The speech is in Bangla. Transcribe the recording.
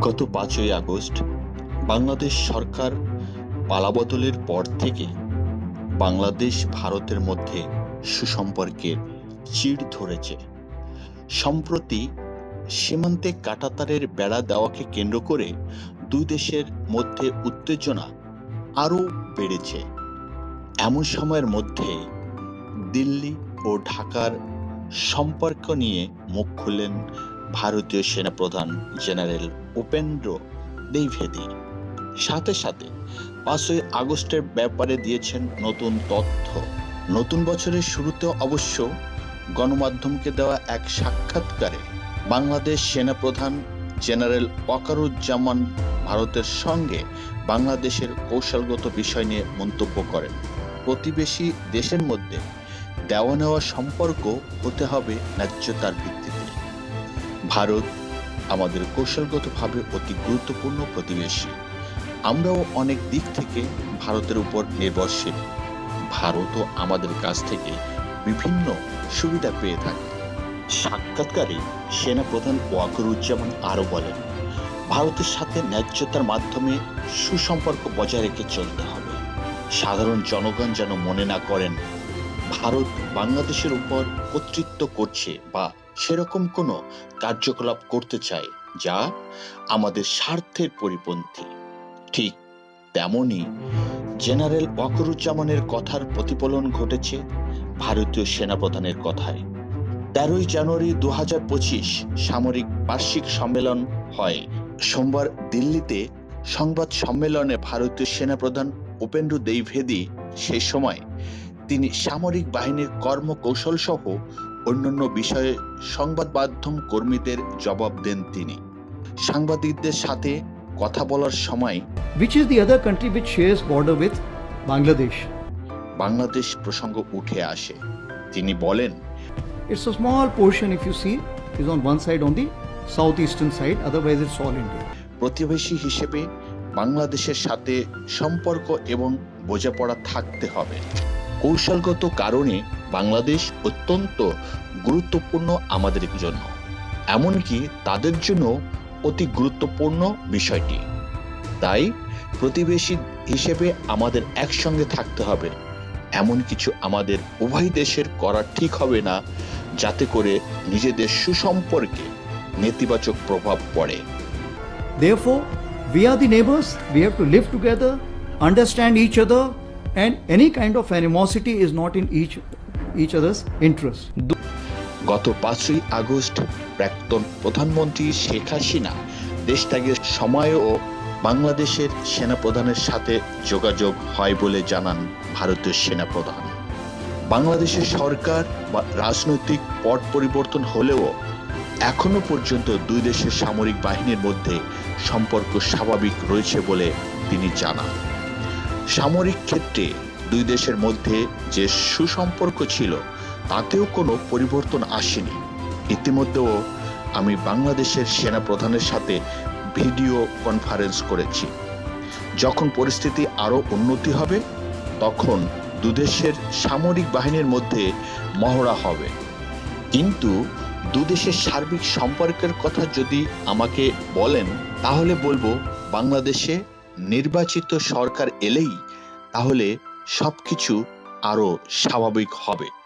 গত পাঁচই আগস্ট বাংলাদেশ সরকার পালাবদলের পর থেকে বাংলাদেশ ভারতের মধ্যে সুসম্পর্কের চিড় ধরেছে। সম্প্রতি সীমান্তে কাটাতারের বেড়া দেওয়াকে কেন্দ্র করে দুই দেশের মধ্যে উত্তেজনা আরও বেড়েছে। এমন সময়ের মধ্যে দিল্লি ও ঢাকার সম্পর্ক নিয়ে মুখ খুললেন ভারতীয় সেনাপ্রধান জেনারেল উপেন্দ্র দ্বিবেদী সাথে সাথে পাঁচই আগস্টের ব্যাপারে দিয়েছেন নতুন তথ্য। নতুন বছরের শুরুতে অবশ্য গণমাধ্যমকে দেওয়া এক সাক্ষাৎকারে বাংলাদেশ সেনাপ্রধান জেনারেল ওয়াকারুজ্জামান ভারতের সঙ্গে বাংলাদেশের কৌশলগত বিষয় নিয়ে মন্তব্য করেন। প্রতিবেশী দেশের মধ্যে দেওয়া নেওয়া সম্পর্ক হতে হবে ন্যায্যতার ভিত্তিতে। ভারত আমাদের কৌশলগতভাবে অতি গুরুত্বপূর্ণ প্রতিবেশী। আমরাও অনেক দিক থেকে ভারতের উপর নির্ভরশীল। ভারতও আমাদের কাছ থেকে বিভিন্ন সুবিধা পেয়ে থাকে। সাক্ষাৎকারে সেনাপ্রধান ওয়াকরুজ্জামান আরও বলেন, ভারতের সাথে ন্যায্যতার মাধ্যমে সুসম্পর্ক বজায় রেখে চলতে হবে। সাধারণ জনগণ যেন মনে না করেন, ভারত বাংলাদেশের উপর কর্তৃত্ব করছে বা সেরকম কোনো কার্যকলাপ করতে চায় যা আমাদের স্বার্থের পরিপন্থী। ঠিক তেমনি জেনারেল ওয়াকরুজ্জামানের কথার প্রতিফলন ঘটেছে ভারতীয় সেনাপ্রধানের কথায়। তেরোই জানুয়ারি দু সামরিক বার্ষিক সম্মেলন হয়। সোমবার দিল্লিতে সংবাদ সম্মেলনে ভারতীয় সেনাপ্রধান উপেন্দ্র দ্বিবেদী সেই সময় তিনি সামরিক বাহিনীর কর্মকৌশল সহ অন্যান্য বিষয়ে সংবাদ মাধ্যম কর্মীদের জবাব দেন তিনি সাংবাদিকদের সাথে কথা বলার সময় Which is the other country which shares border with Bangladesh? Bangladesh প্রসঙ্গ উঠে আসে তিনি বলেন It's a small portion, if you see, is on one side on the southeastern side, otherwise, it's all India. প্রতিবেশী হিসেবে বাংলাদেশের সাথে সম্পর্ক এবং বোঝাপড়া থাকতে হবে কৌশলগত কারণে বাংলাদেশ অত্যন্ত গুরুত্বপূর্ণ আমাদের জন্য এমনকি তাদের জন্য অতি গুরুত্বপূর্ণ বিষয়টি। তাই প্রতিবেশী হিসেবে আমাদের একসঙ্গে থাকতে হবে। এমন কিছু আমাদের উভয় দেশের করা ঠিক হবে না যাতে করে নিজেদের সুসম্পর্কে নেতিবাচক প্রভাব পড়ে। Therefore, we are the neighbors, we have to live together, understand each other, and any kind of animosity is not in each, each other's interest. গত পাঁচই আগস্ট প্রাক্তন প্রধানমন্ত্রী শেখ হাসিনা দেশ ত্যাগের সময়ও বাংলাদেশের সেনাপ্রধানের সাথে যোগাযোগ হয় বলে জানান ভারতীয় সেনাপ্রধান বাংলাদেশের সরকার বা রাজনৈতিক পট পরিবর্তন হলেও এখনও পর্যন্ত দুই দেশের সামরিক বাহিনীর মধ্যে সম্পর্ক স্বাভাবিক রয়েছে বলে তিনি জানান সামরিক ক্ষেত্রে দুই দেশের মধ্যে যে সুসম্পর্ক ছিল, তাতেও কোনো পরিবর্তন আসেনি। ইতিমধ্যেও আমি বাংলাদেশের সেনা প্রধানের সাথে ভিডিও কনফারেন্স করেছি। যখন পরিস্থিতি আরও উন্নতি হবে, তখন দুদেশের সামরিক বাহিনীর মধ্যে মহড়া হবে। কিন্তু দুদেশের সার্বিক সম্পর্কের কথা যদি আমাকে বলেন, তাহলে বলব বাংলাদেশে নির্বাচিত সরকার এলেই তাহলে সবকিছু আরও স্বাভাবিক হবে।